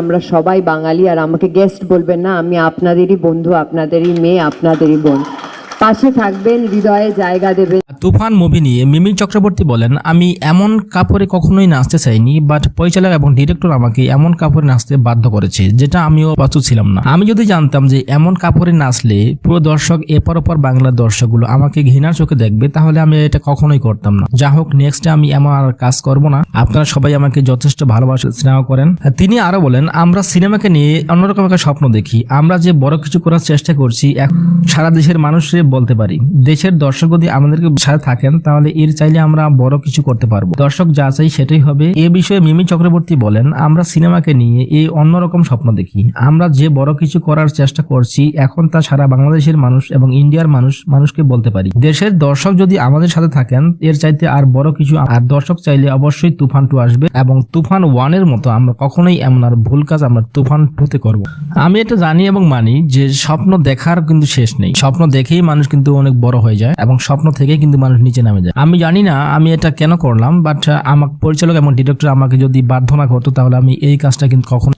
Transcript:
আমরা সবাই বাঙালি আর আমাকে গেস্ট বলবেন না, আমি আপনাদেরই বন্ধু, আপনাদেরই মেয়ে, আপনাদেরই বোন। পাশে থাকবেন, হৃদয়ে জায়গা দেবেন। তুফান মুভি নিয়ে মিমি চক্রবর্তী বলেন, আমি এমন কাপড়ে কখনোই নাচতে চাইনি বাট পরিচালক এবং ডিরেক্টর আমাকে এমন কাপড়ে নাচতে বাধ্য করেছে, যেটা আমিও প্রস্তুত ছিলাম না। আমি যদি জানতাম যে এমন কাপড়ে নাচলে পুরো দর্শক এপর ওপর বাংলার দর্শকগুলো আমাকে ঘৃণার চোখে দেখবে, তাহলে আমি এটা কখনোই করতাম না। যা হোক নেক্সট আমি এমন আর কাজ করব না। আপনারা সবাই আমাকে যথেষ্ট ভালোবাসা, স্নেহ করেন। তিনি আরও বলেন, আমরা সিনেমাকে নিয়ে অন্যরকম একটা স্বপ্ন দেখি। আমরা যে বড় কিছু করার চেষ্টা করছি সারা দেশের মানুষের বলতে পারি। দেশের দর্শক যদি আমাদেরকে সাথে থাকেন, তাহলে এর চাইলে আমরা বড় কিছু করতে পারব। দর্শক যা চাই সেটাই হবে। এ বিষয়ে মিমি চক্রবর্তী বলেন, আমরা সিনেমাকে নিয়ে এই অন্যরকম স্বপ্ন দেখি। আমরা যে বড় কিছু করার চেষ্টা করছি, এখন তা সারা বাংলাদেশের মানুষ এবং ইন্ডিয়ার মানুষ, মানুষকে বলতে পারি। দেশের দর্শক যদি আমাদের সাথে থাকেন, এর চাইতে আর বড় কিছু আর দর্শক চাইলে অবশ্যই তুফান টু আসবে এবং তুফান ওয়ানের মতো আমরা কখনোই এমন আর ভুল কাজ আমরা তুফান টুতে করব আমি এটা জানি এবং মানি যে স্বপ্ন দেখার কিন্তু শেষ নেই। স্বপ্ন দেখেই মানুষ কিন্তু অনেক বড় হয়ে যায় এবং স্বপ্ন থেকে কিন্তু মানুষ নিচে নামে যায়। আমি জানি না আমি এটা কেন করলাম বাট আমার পরিচালক এবং ডিরেক্টর আমাকে যদি বাধ্য না করতো, তাহলে আমি এই কাজটা কিন্তু কখনো